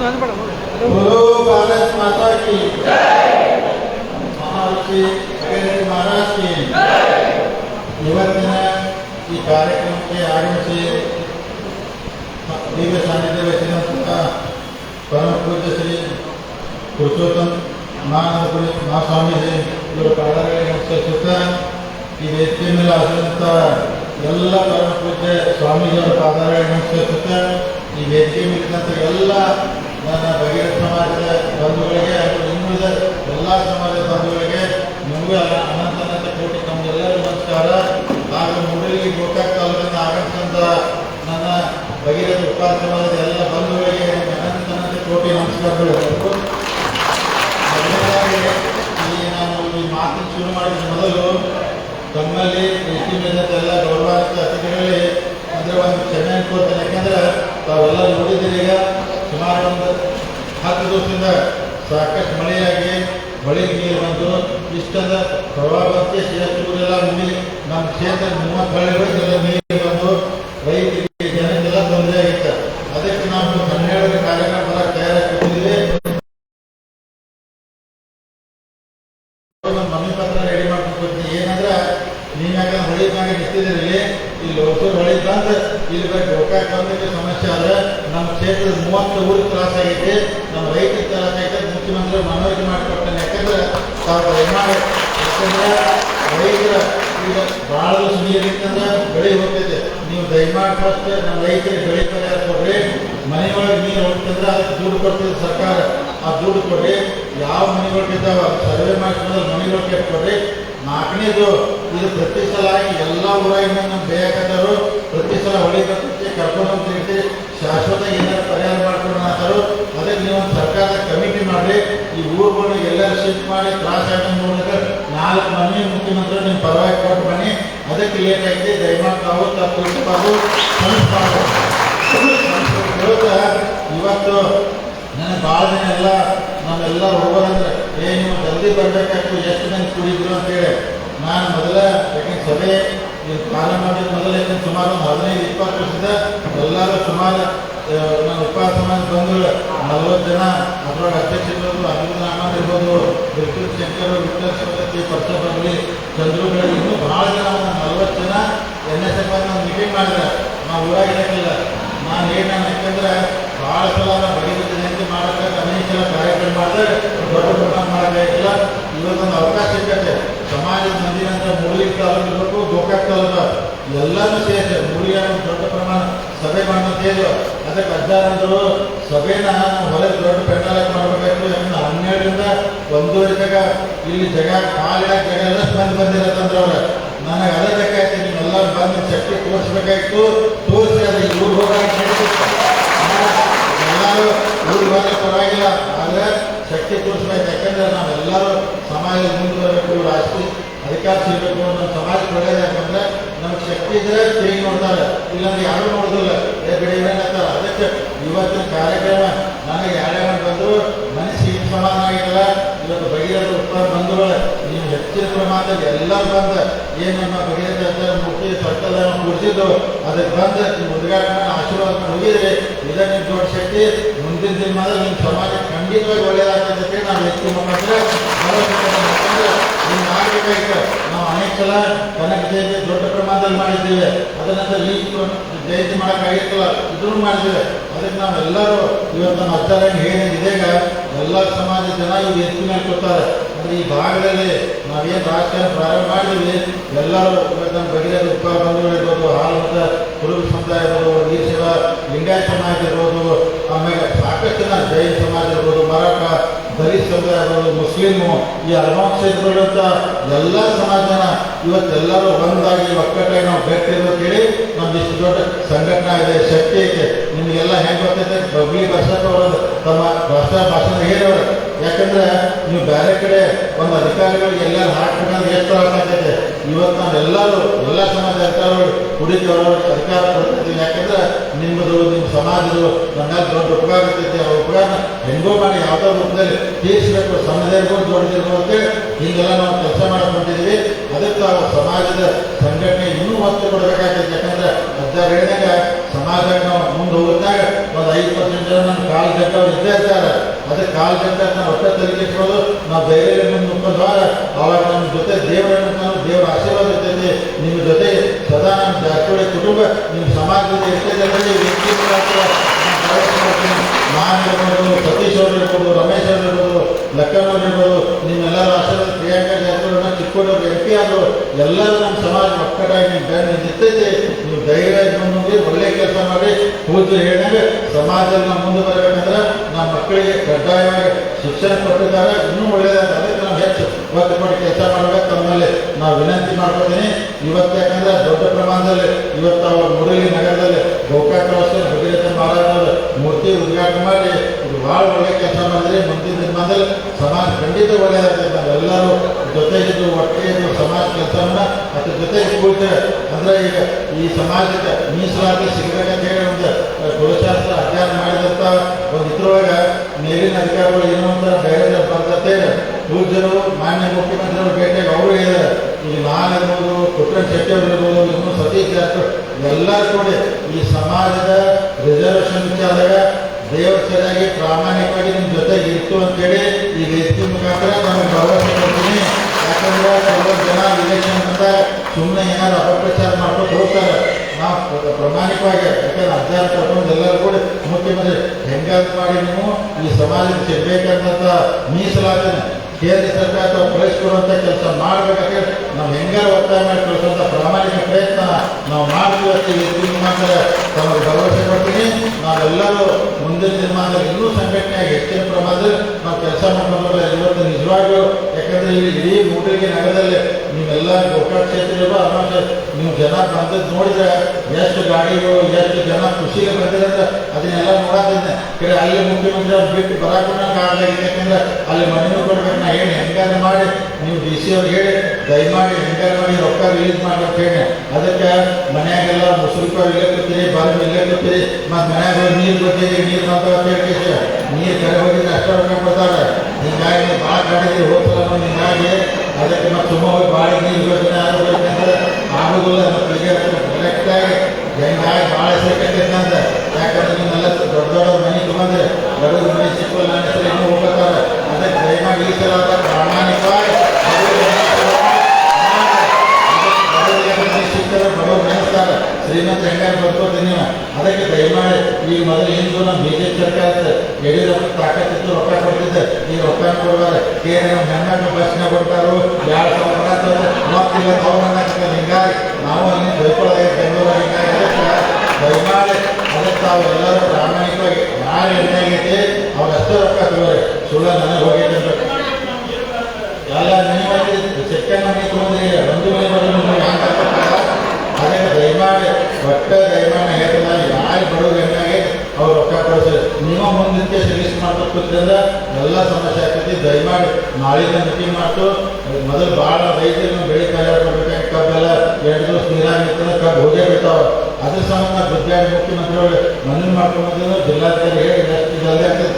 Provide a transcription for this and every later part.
बोलो भारत माता की ಮಹರ್ಷಿ ಅಗಸ್ತ್ಯ ಮಹಾರಾಜ್ ಕಿ ಇವತ್ತಿನ ಈ ಕಾರ್ಯಕ್ರಮಕ್ಕೆ ಆಗಮಿಸಿ ದಿವ್ಯ ಸಾನ್ನಿಧ್ಯ ವಹಿಸಿದಂತಹ ಪರಮ ಪೂಜ್ಯ ಶ್ರೀ ಪುರುಷೋತ್ತಮ್ ಮಹಾನಂದಪುರಿ ಮಹಾಸ್ವಾಮೀಜಿ ಇವರ ಪಾದಗಳಿಗೆ ನಮಸ್ಕರಿಸುತ್ತಾ ಈ ವೇದಿಕೆ ಮೇಲೆ ಆದಂಥ ಎಲ್ಲ ಪರಮ ಪೂಜ್ಯ ಸ್ವಾಮೀಜಿಯವರ ಪಾದಗಳಿಗೆ ನಮಸ್ಕರಿಸುತ್ತಾ ಈ ವೇದಿಕೆ ಮೇಲಿದ್ದಂಥ ಎಲ್ಲ ನನ್ನ ಬಗೆಯ ಸಮಾಜದ ಬಂಧುಗಳಿಗೆ ಹಾಗೂ ಇನ್ನುಳಿದ ಎಲ್ಲ ಸಮಾಜದ ಬಂಧುಗಳಿಗೆ ನಿಮಗೂ ಅನಂತ ಕೋಟಿ ನಮಗೆಲ್ಲರಿಗೂ ನಮಸ್ಕಾರ. ಹಾಗೂ ಮೂಡಲಿಗೆ ಗೋಕಾಕ್ ತಾಲೂಕನ್ನು ಆಗಮಿಸಿದಂಥ ನನ್ನ ಬಗೆಯ ಉಪಾಸ ಸಮಾಜದ ಎಲ್ಲ ಬಂಧುಗಳಿಗೆ ಅನಂತ ಕೋಟಿ ನಮಸ್ಕಾರಗಳು. ಈ ನಾನು ಈ ಮಾತು ಶುರು ಮಾಡಿದ ಮೊದಲು ತಮ್ಮಲ್ಲಿ ಕೃಷಿ ಎಲ್ಲ ಗೌರವಾನ್ವಿತ ಅತಿಥಿಗಳಲ್ಲಿ ಅಂದರೆ ಒಂದು ಕ್ಷಮೆ ಅನ್ಕೋತೇನೆ ಯಾಕೆಂದ್ರೆ ತಾವೆಲ್ಲ ನೋಡಿದ್ದೀರಿ ಈಗ. ಸುಮಾರು ಒಂದು ಹತ್ತು ದಿವಸದಿಂದ ಸಾಕಷ್ಟು ಮಳೆಯಾಗಿ ಮಳೆ ನೀರು ಬಂದು ಇಷ್ಟದ ಪ್ರವಾಹಕ್ಕೆ ಊರೆಲ್ಲ ಮುಗಿ, ನಮ್ಮ ಕ್ಷೇತ್ರ ಮೂವತ್ತು ಹಳ್ಳಿಗಳಿಗೆಲ್ಲ ನೀರು ಬಂದು ರೈತರಿಗೆ ಜನಕ್ಕೆಲ್ಲ ತೊಂದರೆ ಆಗಿತ್ತು. ಅದಕ್ಕೆ ನಾವು ಹನ್ನೆರಡರ ಕಾರ್ಯಕ್ರಮ ಬರಕ್ಕೆ ತಯಾರಾಗಿದ್ದೀವಿ ಒಂದು ಮನವಿ ಪತ್ರ ರೆಡಿ ಮಾಡ್ಕೊಂಡು ಬರ್ತೀನಿ ಏನಂದ್ರೆ ನೀವು ಯಾಕಂದ್ರೆ ಹೊಳಿ ಮ್ಯಾಗ ನಿಂತಿದ್ದೀರಿ ಇಲ್ಲಿ ಲೋಕಸಭೆ ಹೊಳಿ ಬಂದು ಇಲ್ಲಿ ಗೋಕಾಕ್ ಬಂದಕ್ಕೆ ಸಮಸ್ಯೆ ಆದ್ರೆ ನಮ್ಮ ಕ್ಷೇತ್ರದ ಮೂವತ್ತು ಊರಿಗೆ ತ್ರಾಸ ಆಗೈತಿ. ನಮ್ಮ ರೈತರಿಗೆ ತ್ರಾಸ ಆಗೈತೆ. ಮುಖ್ಯಮಂತ್ರಿ ಮನವರಿಕೆ ಮಾಡಿಕೊಡ್ತಾನೆ. ಯಾಕಂದ್ರೆ ತಾವು ದಯಮಾಡಿ ಯಾಕಂದ್ರೆ ರೈತರ ಈಗ ಭಾಳ ಇತ್ತಂದ್ರೆ ಬೆಳೆ ಹೋಗ್ತೈತೆ. ನೀವು ದಯಮಾಡಿ ಫಸ್ಟ್ ನಮ್ಮ ರೈತರಿಗೆ ಬೆಳೆ ಪರಿಹಾರ ಕೊಡ್ರಿ. ಮನೆ ಒಳಗೆ ನೀರು ಹೋಗ್ತಂದ್ರೆ ಅದಕ್ಕೆ ದುಡ್ಡು ಕೊಡ್ತದೆ ಸರ್ಕಾರ. ಆ ದುಡ್ಡು ಕೊಡ್ರಿ, ಯಾವ ಮನೆಗಳು ಇದ್ದಾವ, ಸರ್ವೆ ಮಾಡಿಸಿದ್ರೆ ಮನೆಗಳು ಕೊಡ್ರಿ. ನಾಲ್ಕನೇದು ಇದು ಪ್ರತಿ ಸಲ ಎಲ್ಲ ಊರಾಗಿನ ನಮ್ಮ ಬೇಕಾದವರು ಪ್ರತಿ ಸಲ ಹೊಳಿ ಬರ್ತೈತಿ ಕರ್ಕೊಂಡು ಹೋಗ್ತಿರ್ತಿ ಶಾಶ್ವತ ಏನಾದ್ರು ಪರಿಹಾರ ಮಾಡ್ಕೊಂಡು ಅಂತಾರು. ಅದಕ್ಕೆ ನೀವು ಸರ್ಕಾರದ ಕಮಿಟಿ ಮಾಡಿ ಈ ಊರುಗಳು ಎಲ್ಲರೂ ಶಿಫ್ಟ್ ಮಾಡಿ ತ್ರಾಸ ಮೂಲಕ ನಾಲ್ಕು ಮನೆ ಮುಖ್ಯಮಂತ್ರಿ ನಿಮ್ಮ ಪರವಾಗಿ ಕೊಟ್ಟು ಬನ್ನಿ. ಅದಕ್ಕೆ ಲೇಟ್ ಆಗಿದೆ. ದಯಮಾಡಿ ತಾವು ತಪ್ಪು ಇವತ್ತು ನನಗೆ ಭಾಳ ದಿನ ಎಲ್ಲ ನಾವೆಲ್ಲ ಹೋಗೋದಂದ್ರೆ ಏ, ನೀವು ಜಲ್ದಿ ಬರಬೇಕಾಯ್ತು ಎಷ್ಟು ದಿನ ಕುಡಿದ್ರು? ಅಂತೇಳಿ ನಾನು ಮೊದಲ ಯಾಕಂದ್ರೆ ಸಭೆ ಕಾಲ ಮಾಡಿದ ಮೊದಲ ಸುಮಾರು ಒಂದು ಹದಿನೈದು, ಇಪ್ಪತ್ತು ವರ್ಷದ ಎಲ್ಲರೂ ಸುಮಾರು ನಾನು ಉಪವಾಸ ಸಮಾಜ ಬಂದು ನಲ್ವತ್ತು ಜನ, ಅದರೊಳಗೆ ಅಧ್ಯಕ್ಷ ಇರ್ಬೋದು ಅನಿಲ್ ರಾಮನ್ ಇರ್ಬೋದು ಬಿರ್ಕೂರ್ ಶಂಕರ್ ವಿಠಲ್ ಸವದತ್ತಿ ಪರ್ಸಬರ್ಲಿ ಚಂದ್ರುಗಳು ಇನ್ನೂ ಭಾಳ ಜನ ಒಂದು ನಲ್ವತ್ತು ಜನ ಎನ್ ಎಸ್ ಎಫ್ ಒಂದು ಮೀಟಿಂಗ್ ಮಾಡಿದ್ರೆ. ನಾವು ಊರಾಗಿರಕ್ಕಿಲ್ಲ ನಾನು ಏನು ಯಾಕಂದ್ರೆ ಭಾಳ ಸಲ ಜಯಂತಿ ಮಾಡೋಕ್ಕೆ ಅನೇಕ ಸಲ ಕಾರ್ಯಕ್ರಮ ಮಾಡಿದ್ರೆ ದೊಡ್ಡ ಪ್ರಮಾಣ ಮಾಡಬೇಕಿಲ್ಲ ಇವತ್ತೊಂದು ಅವಕಾಶ ಸಿಕ್ಕತ್ತೆ. ಸಮಾಜದ ಮಂದಿ ನಂತರ ಮೂಲಿಗೆ ತಾಲೂಕು ಗೋಕಾಕ್ ತಾಲೂಕು ಎಲ್ಲಾನು ಮೂಲಿಗೆ ಒಂದು ದೊಡ್ಡ ಪ್ರಮಾಣ ಸಭೆ ಮಾಡೋದು ಅದಕ್ಕೆ ಅಜ್ಜಾರಂದರು ಸಭೆನ ಹೊರಗೆ ದೊಡ್ಡ ಪೆಂಡಾಲಕ್ಕೆ ಮಾಡಬೇಕು. ಯಾಕಂದ್ರೆ ಹನ್ನೆರಡರಿಂದ ಒಂದೂವರೆ ತಗ ಇಲ್ಲಿ ಜಗ ಕಾಲಿಡಕ್ಕೆ ಜಾಗ ಎಲ್ಲ ಬಂದು ಬಂದಿರತ್ತಂದ್ರೆ ಅವ್ರು. ನನಗೆ ಅದೇ ಬೇಕಾಯ್ತು ಬಂದು ಶಕ್ತಿ ತೋರಿಸ್ಬೇಕಾಯ್ತು. ತೋರಿಸಿ ಅದಕ್ಕೆ ಎಲ್ಲರೂ ಊರಿಗೆ ಹೋದ್ರೆ ಪರವಾಗಿಲ್ಲ ಆದರೆ ಶಕ್ತಿ ತೋರಿಸ್ಬೇಕು ಯಾಕಂದ್ರೆ ನಾವೆಲ್ಲರೂ ಸಮಾಜ ಮುಂದುವರಬೇಕು ರಾಷ್ಟ್ರೀಯ ಅಧಿಕಾರ ಸಿಗಬೇಕು ನಮ್ಮ ಸಮಾಜ ಒಳ್ಳೇದು ಯಾಕಂದ್ರೆ ನಮ್ಗೆ ಶಕ್ತಿ ಇದ್ರೆ ತಿರುಗಿ ನೋಡ್ತಾರೆ. ಇಲ್ಲಾಂದ್ರೆ ಯಾರು ನೋಡೋದಿಲ್ಲ. ಏ, ಬಿಡಿ ಏನಂತಾರೆ ಅದಕ್ಕೆ ಇವತ್ತಿನ ಕಾರ್ಯಕ್ರಮ ನನಗೆ ಯಾರೇ ಬಂದರು. ಬಂದರು ಮನಸ್ಸಿಗೆ ಸಮಾಧಾನ ಆಗಿಲ್ಲ. ಇವತ್ತು ಬಗೆಹರಿದ ಉತ್ತರ ಬಂಧುಗಳು ನೀವು ಹೆಚ್ಚಿನ ಪ್ರಮಾಣದಲ್ಲಿ ಎಲ್ಲರೂ ಬಂದ ಏನು ನಮ್ಮ ಬಗೆಹರಿದ ಮುಖ್ಯ ಸರ್ಕಲ್ ಕೂಡಿಸಿದ್ದು ಅದಕ್ಕೆ ಬಂದ ನಿಮ್ಮ ಉದ್ಘಾಟನೆ ಆಶೀರ್ವಾದ ಹೋಗಿದ್ರೆ ಇದೇ ದೊಡ್ಡ ಶಕ್ತಿ. ಮುಂದಿನ ದಿನಮಾನದಲ್ಲಿ ನಿಮ್ಮ ಸಮಾಜ ಖಂಡಿತವಾಗಿ ಒಳ್ಳೆಯದಾಗ್ತದೆ ನಾವು ಹೆಚ್ಚು ಮಾಡಿದ್ರೆ ನೀವು ಮಾಡಬೇಕಾಗಿತ್ತು ನಾವು ಅನೇಕ ಸಲ ಕನಕ ಜಯಂತಿ ದೊಡ್ಡ ಪ್ರಮಾಣದಲ್ಲಿ ಮಾಡಿದ್ದೇವೆ. ಅದರ ನಂತರ ಈ ಜಯಂತಿ ಮಾಡೋಕ್ಕಾಗಿತ್ತಲ್ಲ ಇದನ್ನು ಮಾಡಿದ್ದೇವೆ. ಅದಕ್ಕೆ ನಾವೆಲ್ಲರೂ ಇವತ್ತು ನಮ್ಮ ಅಜ್ಜಾರ ಏನೇನು ಇದೀಗ ಎಲ್ಲ ಸಮಾಜ ಜನ ಇವು ಹೆಚ್ಚು ಮಾಡ್ಕೊತಾರೆ ಅಂದರೆ ಈ ಭಾಗದಲ್ಲಿ ನಾವೇನು ರಾಜಕಾರಣ ಪ್ರಾರಂಭ ಮಾಡಿದ್ವಿ ಎಲ್ಲರೂ ಇವತ್ತು ನಮ್ಮ ಬಗೆಯ ಉಪ ಬಂಧುಗಳು ಹಾಲು ಕುರುಬ ಸಮುದಾಯ ಇರ್ಬೋದು ಈ ಸೇವಾ ಲಿಂಗಾಯತ ಸಮಾಜ ಇರ್ಬೋದು ಜೈ ಜನ ಸಮಾಜ ಇರ್ಬೋದು ಮರಾಠ ದಲಿತ ಸಮುದಾಯ ಇರ್ಬೋದು ಮುಸ್ಲಿಮು, ಈ ಹಲವಾರು ಕ್ಷೇತ್ರಗಳಂತ ಎಲ್ಲ ಸಮಾಜನ ಇವತ್ತೆಲ್ಲರೂ ಒಂದಾಗಿ ಒಕ್ಕಟ್ಟಾಗಿ ನಾವು ಅಂತ ಹೇಳಿ ನಮ್ದು ಇಷ್ಟು ದೊಡ್ಡ ಸಂಘಟನೆ ಇದೆ, ಶಕ್ತಿ ಐತೆ. ನಿಮಗೆಲ್ಲ ಹೆಂಗೆ ಗೊತ್ತೈತೆ? ಬಬ್ಲಿ ಬಸಪ್ಪ ಅವರು ತಮ್ಮ ಭಾಷಾ ಭಾಷಣ ಹೇಳೋರು ಯಾಕಂದ್ರೆ ನೀವು ಬೇರೆ ಕಡೆ ಒಂದು ಅಧಿಕಾರಿಗಳಿಗೆ ಎಲ್ಲರೂ ಹಾಕ್ಬೇಕಂದ್ರೆ ಎಷ್ಟು ಆಗ್ತೈತೆ. ಇವತ್ತು ನಾವೆಲ್ಲರೂ, ಎಲ್ಲ ಸಮಾಜ ಅಧಿಕಾರಿಗಳು ಕುಡಿತವರು ಸರ್ಕಾರ ಕೊಡ್ತಿದ್ದೀವಿ ಯಾಕಂದ್ರೆ ನಿಮ್ಮದು, ನಿಮ್ಮ ಸಮಾಜದ ನನ್ನಲ್ಲಿ ದೊಡ್ಡ ಉಪಕಾರ ಇರ್ತೈತಿ ಆ ಉಪಕಾರ ಹೆಂಗೋ ಮಾಡಿ ಯಾವುದೋ ರೂಪದಲ್ಲಿ ತೀರಿಸಬೇಕು. ಸಣ್ಣದಿರ್ಬೋದು ದೊಡ್ಡದಿರ್ಬೋದು ಅಂತೇಳಿ ಹಿಂಗೆಲ್ಲ ನಾವು ಕೆಲಸ ಮಾಡ್ಕೊಂಡಿದ್ದೀವಿ ಅದಕ್ಕೆ ಆ ಸಮಾಜದ ಸಂಘಟನೆ ಇನ್ನೂ ಒತ್ತು ಕೊಡಬೇಕಾಗ್ತೈತೆ ಯಾಕಂದ್ರೆ ಅಜ್ಜ ಸಮಾಜ ನಾವು ಮುಂದೆ ಹೋಗುತ್ತಾಗ ಒಂದು ಐದು ಪರ್ಸೆಂಟ್ ಜನ ನನ್ನ ಕಾಲು ಜಗ್ಗವ್ರು ಇದ್ದೇ ಇರ್ತಾರೆ. ಅದಕ್ಕೆ ಕಾಲು ಜಗ್ಗ ನಾವು ಒಟ್ಟ ತಲೆಗಿಟ್ಬೋದು ನಾವು ಧೈರ್ಯ ಮುಂದೆ ಮುಕ್ಕೊಂಡು ಅವಾಗ ನಮ್ಮ ಜೊತೆ ದೇವರನ್ನು ನಾವು ದೇವರ ಆಶೀರ್ವಾದ ಇರ್ತೈತಿ. ನಿಮ್ಮ ಜೊತೆ ಸದಾ ನಮ್ಮ ಜಾರಕಿಹೊಳಿ ಕುಟುಂಬ, ನಿಮ್ಮ ಸಮಾಜದ ಎಷ್ಟೇ ಜನರಿಗೆ ವ್ಯಕ್ತಿ ನಾನು ಇರ್ಬೋದು, ಸತೀಶ್ ಅವ್ರು ಇರ್ಬೋದು, ರಮೇಶ್ ಅವರು ಇರ್ಬೋದು ಲಕ್ಕನ್ ಅವ್ರು ಇರ್ಬೋದು, ನಿಮ್ಮೆಲ್ಲರ ಆಶೀರ್ವಾದ ಪ್ರಿಯಾಂಕಾ ಜಾರಕಿಹೊಳಿ ಚಿಕ್ಕೋಡವ್ರು ಎಂ ಎಲ್ಲ ನಮ್ಮ ಸಮಾಜ ಒಕ್ಕಟಾಗಿ ನಿಂತೈತೆ ನೀವು ಧೈರ್ಯ ಬಂದಿ ಒಳ್ಳೆ ಕೆಲಸ ಮಾಡಿ ಪೂಜೆ ಹೇಳಿದಾಗ ಸಮಾಜದಲ್ಲಿ ನಾವು ಮುಂದೆ ಬರಬೇಕಂದ್ರೆ ನಮ್ಮ ಮಕ್ಕಳಿಗೆ ಕಡ್ಡಾಯವಾಗಿ ಶಿಕ್ಷಣ ಕೊಟ್ಟಿದ್ದಾರೆ. ಇನ್ನೂ ಒಳ್ಳೆಯದಾದ ಅದಕ್ಕೆ ನಾವು ಹೆಚ್ಚು ಒತ್ತು ಮಾಡಿ ಕೆಲಸ ಮಾಡಬೇಕು. ತಮ್ಮಲ್ಲಿ ನಾವು ವಿನಂತಿ ಮಾಡ್ಕೊತೀನಿ. ಇವತ್ತು ಯಾಕಂದ್ರೆ ದೊಡ್ಡ ಪ್ರಮಾಣದಲ್ಲಿ ಇವತ್ತು ಅವರು ಮುರಳಿ ನಗರದಲ್ಲಿ ಗೋಕಾಕ ಭಗೀರಥ ಮಹಾರಾಜ ಮೂರ್ತಿ ಉದ್ಘಾಟನೆ ಮಾಡಿ ಭಾಳ ಒಳ್ಳೆ ಕೆಲಸ ಮಾಡಿದ್ರೆ ಮುಂದಿನ ದಿನಮಾನದಲ್ಲಿ ಸಮಾಜ ಖಂಡಿತ ಒಳ್ಳೆಯದಾಗ್ತದೆ ನಾವೆಲ್ಲರೂ ಜೊತೆಗಿದ್ದು ಒಟ್ಟಿಗೆ ಸಮಾಜ ಕೆಲಸವನ್ನ ಮತ್ತು ಜೊತೆಗೆ ಕೂಡ್ತೇವೆ ಅಂದ್ರೆ ಈಗ ಈ ಸಮಾಜದ ಮೀಸಲಾತಿ ಸಿಗಬೇಕಂತ ಹೇಳಿ ಒಂದು ಗುರುಶಾಸ್ತ್ರ ಅಧ್ಯಯನ ಮಾಡಿದಂತ ಒಂದು ಇದ್ರೊಳಗ ಮೇಲಿನ ಅಧಿಕಾರಿಗಳು ಏನು ಅಂತ ಬೇರೆ ಬರ್ತತೆ ಪೂಜ್ಯರು, ಮಾನ್ಯ ಮುಖ್ಯಮಂತ್ರಿಗಳು ಭೇಟಿಯಾಗಿ ಅವರು ಹೇಳಿದ್ದಾರೆ ಈ ನಾನು ಇರ್ಬೋದು ಪುಟ್ಟ ಶೆಟ್ಟಿ ಅವರು ಇರ್ಬೋದು, ಇನ್ನು ಸತೀಶ್ ಜಾರಕಿಹೊಳಿ, ಎಲ್ಲರೂ ಕೂಡ ಈ ಸಮಾಜದ ರಿಸರ್ವೇಷನ್ ವಿಚಾರದಾಗ ದೇವರ ಪ್ರಾಮಾಣಿಕವಾಗಿ ನಿಮ್ಮ ಜೊತೆಗೆ ಇತ್ತು ಅಂತೇಳಿ ಈ ವೇದಿಕೆ ಮುಖಾಂತರ ನಾನು ಭರವಸೆ ಕೊಡ್ತೀನಿ. ಯಾಕಂದ್ರೆ ಕೆಲವು ಜನ ಇಲೆಕ್ಷನ್ ಅಂತ ಸುಮ್ಮನೆ ಏನಾದ್ರು ಅಪಪ್ರಚಾರ ಮಾಡ್ಕೊಂಡು ಹೋಗ್ತಾರೆ. ನಾವು ಪ್ರ- ಪ್ರಾಮಾಣಿಕವಾಗಿ ಯಾಕಂದ್ರೆ ಅಧ್ಯಯನ ಕೊಟ್ಟು ಎಲ್ಲರೂ ಕೂಡ ಮುಖ್ಯಮಂತ್ರಿ ಹೆಂಗಾದ್ರು ಮಾಡಿ ನೀವು ಈ ಸಮಾಜಕ್ಕೆ ಸಿಗ್ಬೇಕಂತ ಮೀಸಲಾತಿನ ಕೇಂದ್ರ ಸರ್ಕಾರ ತಾವು ಕಳಿಸ್ಕೊಡುವಂಥ ಕೆಲಸ ಮಾಡಬೇಕಂತ ನಾವು ಹೆಂಗಾರ ಒತ್ತಾಯ ಮಾಡಿ ಕಳಿಸುವಂಥ ಪ್ರಾಮಾಣಿಕ ಪ್ರಯತ್ನ ನಾವು ಮಾಡ್ತೀವಿ ಮುಖಾಂತರ ತಮಗೆ ಭರವಸೆ ಕೊಡ್ತೀನಿ. ನಾವೆಲ್ಲರೂ ಮುಂದಿನ ದಿನಮಾನದಲ್ಲಿ ಇನ್ನೂ ಸಂಘಟನೆಯಾಗಿ ಹೆಚ್ಚಿನ ಪ್ರಮಾಣದಲ್ಲಿ ನಾವು ಕೆಲಸ ಮಾಡ್ಕೊಂಡು ಇವತ್ತು ನಿಜವಾಗ್ಲೂ, ಯಾಕಂದ್ರೆ ಇಲ್ಲಿ ಇಡೀ ಮೂಟಿಗೆ ನಗರದಲ್ಲಿ ನೀವೆಲ್ಲ ಗೋಕಾಕ್ ಕ್ಷೇತ್ರ ಆರಾಮ ನೀವು ಜನ ಬಂದದ್ದು ನೋಡಿದ್ರೆ ಎಷ್ಟು ಗಾಡಿಗಳು, ಎಷ್ಟು ಜನ ಖುಷಿಗೆ ಬಂದಿರಂತ ಅದನ್ನೆಲ್ಲ ನೋಡೋದಿದ್ದೆ ಕಡೆ ಅಲ್ಲಿ ಮುಖ್ಯಮಂತ್ರಿ ಬಿಟ್ಟು ಬರಕೊಂಡ ಕಾರಣ ಯಾಕಂದ್ರೆ ಅಲ್ಲಿ ಮಣ್ಣು ಕೊಡ್ಬೇಕು ಹೇಳಿ ಹೆಂಗಾರು ಮಾಡಿ. ನೀವು ಡಿ ಸಿ ಅವ್ರಿಗೆ ಹೇಳಿ, ದಯಮಾಡಿ ಹೆಂಗಾರು ಮಾಡಿ, ರೊಕ್ಕ ರಿಲೀಸ್ ಮಾಡಿ ಅಂತ ಹೇಳಿ. ಅದಕ್ಕೆ ಮನ್ಯಾಗೆಲ್ಲ ಮುಸುಲ್ಕ ಇಲ್ಲೇ ಕೂತೀರಿ ಬಂದು ಇಲ್ಲೇ ಮತ್ತು ಮನ್ಯಾಗ ಹೋಗಿ ನೀರು ಬರ್ತೀರಿ ನೀರು ಮಾತಾಡ ಕೇಳಿ ನೀರು ಕರೆ ಹೋಗಿದ್ರೆ ಅಷ್ಟು ರೊಕ್ಕ ಕೊಡ್ತಾರೆ. ಹಿಂಗಾಗಿ ಭಾಳ ಕಾಡಿದ್ರಿ ಹೋಗ್ತಾರೆ ಹಿಂಗಾಗಿ ಅದಕ್ಕೆ ಮತ್ತು ತುಂಬ ಹೋಗಿ ಭಾಳ ನೀರು ಯೋಜನೆ ಆಗಬೇಕಂದ್ರೆ ಆಗೋದಿಲ್ಲ ಮತ್ತು ಈಗ ಕರೆಕ್ಟಾಗಿ ಹೆಂಗಾಗಿ ಭಾಳ ಸೇರ್ಕೈತೆ ಅಂತ ಯಾಕಂದ್ರೆ ನಿಮ್ಮೆಲ್ಲ ದೊಡ್ಡ ದೊಡ್ಡ ಮನೆ ತಗೊಂಡ್ರೆ ಬಡವ್ರ ಮನೆ ಸಿಕ್ಕಲ್ಲ ನನ್ನ ಹೆಸರು ಇನ್ನೂ ಹೋಗ್ಬೇಕಾರೆ ಅದಕ್ಕೆ ದಯಮಾಡಿ ಈ ಸಲ ಅದ ಪ್ರಾಮಾಣಿಕವಾಗಿ ಸಿಗ್ತಾರೆ ಬಡವ್ರು ನೆನೆಸ್ತಾರೆ ಶ್ರೀಮಂತ ಹೆಂಗಾರು ಬರ್ಕೋತೀನಿ ಅದಕ್ಕೆ ಈಗ ಮೊದಲು ಏನು ನಮ್ಮ ಬಿ ಜೆ ಪಿ ಸರ್ಕಾರ ಯಡಿಯೂರಪ್ಪ ತಾಕತ್ತಿತ್ತು, ರೊಕ್ಕ ಕೊಡ್ತಿದ್ದೆ ಈ ರೊಕ್ಕ ಏನು ನಮ್ಮ ಹೆಣ್ಮಕ್ಳು ಬಸ್ನ ಕೊಡ್ತಾರೋ ಸಾವಿರ ಹಿಂಗಾಗಿ ನಾವು ಅಲ್ಲಿ ಬೈಕೊಳ್ಳೋದೇ ಬೆಂಗಳೂರು ಹಿಂಗಾಗಿ ದಯಮಾಡಿ ಅದಕ್ಕೆ ತಾವು ಎಲ್ಲರೂ ಪ್ರಾಮಾಣಿಕವಾಗಿ ಅವ್ರಷ್ಟೇ ರೊಕ್ಕ ಸುಳ್ಳ ನನಗೆ ಅಂತ ಎಲ್ಲ ಮನೆ ಸೆಕೆಂಡ್ ಮನೆ ತಗೊಂಡ್ರಿ ಒಂದು ಮನೆ ಬರೋದು ಹ್ಯಾಂಗ ಅದಕ್ಕೆ ದಯಮಾಡಿ ಒಟ್ಟ ದಯಮಾಡಿ ಹೇಳ್ತಿಲ್ಲ ಯಾರು ಬಡವ್ರು ಹೆಣ್ಣಾಗಿ ಅವ್ರು ರೊಕ್ಕ ಕೊಡಿಸಿ ನೀವು ಮುಂದಿನ ಮಾಡ್ಕೊತಿದ್ರೆ ಎಲ್ಲ ಸಮಸ್ಯೆ ಆಗ್ತೈತಿ. ದಯಮಾಡಿ ನಾಳಿಂದ ಮೀಟಿಂಗ್ ಮಾಡ್ತು ಮೊದಲು ಭಾಳ ರೈತರು ಬೆಳೆ ಕಾಲ ಕೊಡ್ಬೇಕಾಗಿ ಕಬ್ಬೆಲ್ಲ ಎರಡು ದಿವಸ ನೀರಾಗಿರ್ತದೆ ಕಬ್ಬು ಹೋಗೇ ಬಿಡ್ತಾವ. ಅದ್ರ ಸಂಬಂಧ ಗುದ್ದಾಡಿ ಮುಖ್ಯಮಂತ್ರಿಗಳು ಮನವಿ ಮಾಡ್ಕೊಂಬಂದಿದ್ರು ಜಿಲ್ಲಾಧಿಕಾರಿ ಹೇಳಿ ಎಷ್ಟು ಜಲ್ದಿ ಆಗ್ತದೆ.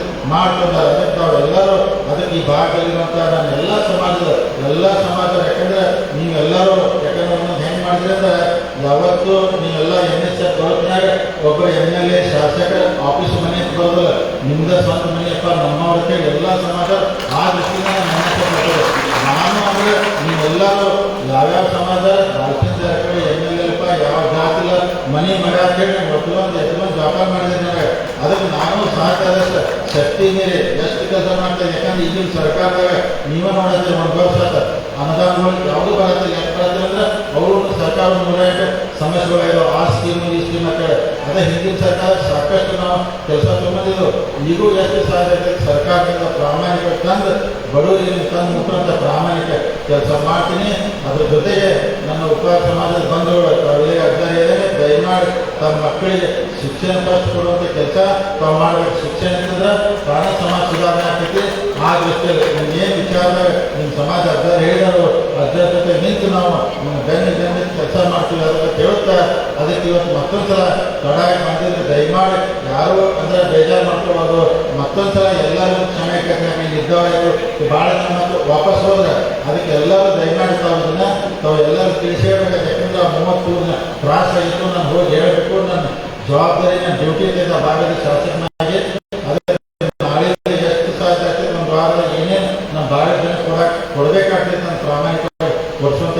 ಅದಕ್ಕೆ ತಾವೆಲ್ಲರೂ ಅದಕ್ಕೆ ಈ ಭಾಗದಲ್ಲಿರುವಂಥ ನಾನು ಎಲ್ಲ ಸಮಾಜದ, ಎಲ್ಲ ಸಮಾಜ ಯಾಕಂದ್ರೆ ನೀವೆಲ್ಲರೂ ಯಾಕಂದ್ರೆ ಹೆಂಗೆ ಮಾಡಿದ್ರೆ ಅಂದ್ರೆ ಯಾವತ್ತು ನೀವೆಲ್ಲ ಎನ್ ಎಸ್ ಎಫ್ ಒಬ್ಬರು ಎಂ ಎಲ್ ಎ ಶಾಸಕ ಆಫೀಸ್ ಮನೆ ಅಂತ ಬರೋದಿಲ್ಲ ನಿಮ್ದ ಸ್ವಂತ ಮನೆಯಪ್ಪ ನಮ್ಮವ್ರಿಗೆ ಎಲ್ಲ ಸಮಾಜ ಆ ದೃಷ್ಟಿಯಿಂದ ನಾನು ನಾನು ಅಂದರೆ ನೀವೆಲ್ಲರೂ ಯಾವ್ಯಾವ ಸಮಾಜ ರಾಜಕೀಯ ಜಾರಕಿಹೊಳಿ ಎಂ ಎಲ್ ಎಲ್ಪ ಯಾವ ಜಾತಿಲ ಮನೆ ಮಗ ಅಂತ ಹೇಳಿ ನಂಗೆ ಎಷ್ಟೊಂದು ವ್ಯಾಪಾರ ಮಾಡಿದ್ದೀನಿ ಅದಕ್ಕೆ ನಾನು ಸಹಕಾರದಷ್ಟು ಶಕ್ತಿ ಮೀರಿ ಎಷ್ಟು ಕೆಲಸ ಮಾಡ್ತೇನೆ ಯಾಕಂದ್ರೆ ಈಗಿನ ಸರ್ಕಾರದಾಗ ನೀವೇ ನೋಡತ್ತೀರಿ ಒಂದು ವರ್ಷ ಅನುದಾನಗಳು ಯಾವುದು ಬರುತ್ತೆ ಎಷ್ಟು ಬರುತ್ತೆ ಅಂದ್ರೆ ಅವರು ಸರ್ಕಾರ ಮೂಲಕ ಸಮಸ್ಯೆಗಳಿದಾವೆ ಆ ಸ್ಕೀಮ್ ಈ ಸ್ಕೀಮ್ ಅಂತ ಹೇಳಿ ಅದೇ ಹಿಂದಿನ ಸರ್ಕಾರ ಸಾಕಷ್ಟು ನಾವು ಕೆಲಸ ತೊಗೊಂಡಿದ್ದು. ಈಗೂ ಎಷ್ಟು ಸಾಧ್ಯ ಐತೆ ಸರ್ಕಾರದಿಂದ ಪ್ರಾಮಾಣಿಕ ತಂದು ಬಡವರಿಗೆ ತಂದು ಮುಖಾಂತ ಪ್ರಾಮಾಣಿಕ ಕೆಲಸ ಮಾಡ್ತೀನಿ. ಅದ್ರ ಜೊತೆಗೆ ನನ್ನ ಉಪ ಸಮಾಜದ ಬಂಧುಗಳು ಕಳೆಯ ಇದ್ದಾರೆ. ದಯಮಾಡಿ ತಮ್ಮ ಮಕ್ಕಳಿಗೆ ಶಿಕ್ಷಣ ಫಸ್ಟ್ ಕೊಡುವಂಥ ಕೆಲಸ ತಾವು ಮಾಡಬೇಕು. ಶಿಕ್ಷಣ ಇರ್ತಂದ್ರೆ ಪ್ರಾಣ ಸಮಾಜ ಸುಧಾರಣೆ ಆಗ್ತೈತಿ. ಆ ದೃಷ್ಟಿಯಲ್ಲಿ ನೀವು ಏನು ವಿಚಾರ ನಿಮ್ಮ ಸಮಾಜ ಅಧ್ಯಯನ ಹೇಳಿದಾರೋ ಅಧ್ಯಕ್ಷತೆ ನಿಂತು ನಾವು ನಿಮ್ಮ ಬೆನ್ನ ಬೆನ್ನ ಕೆಲಸ ಮಾಡ್ತೀವಿ ಅದಕ್ಕೆ ಕೇಳುತ್ತಾ ಅದಕ್ಕೆ ಇವತ್ತು ಮತ್ತೊಂದು ಸಲ ತೊಡಗಿ ಮಾಡಿದ್ರೆ ದಯಮಾಡಿ ಯಾರು ಅಂದ್ರೆ ಬೇಜಾರು ಮಾಡ್ಕೋಬಾರ್ದು ಮತ್ತೊಂದು ಸಲ ಎಲ್ಲರೂ ಕ್ಷಮೆ ಕೇಳ್ತಾರೆ ಇದ್ದವರು ಭಾಳ ಮತ್ತು ವಾಪಸ್ ಹೋದ್ರೆ ಅದಕ್ಕೆ ಎಲ್ಲರೂ ದಯಮಾಡಿ ತಾವು ತಾವು ಎಲ್ಲರೂ ತಿಳಿಸಿ ಹೇಳ್ಬೇಕು ಯಾಕಂದ್ರೆ ಮೂವತ್ತು ತ್ರಾಸ ಇತ್ತು ನಾನು ಹೋಗಿ ಹೇಳಬೇಕು ನನ್ನ ಜವಾಬ್ದಾರಿ ನನ್ನ ಡ್ಯೂಟಿ ಭಾಗದ ಶಾಸಕನಾಗಿ ಅದಕ್ಕೆ ನಾಳೆ ಎಷ್ಟು ಸಾಧ್ಯ ಆಗ್ತದೆ ಒಂದು ವಾರದಾಗ ಏನೇನು ನಮ್ಮ ಭಾಗದ ಜನ ಕೊಡಕ್ ಕೊಡಬೇಕಾಗ್ತದೆ ನಾನು ಪ್ರಾಮಾಣಿಕವಾಗಿ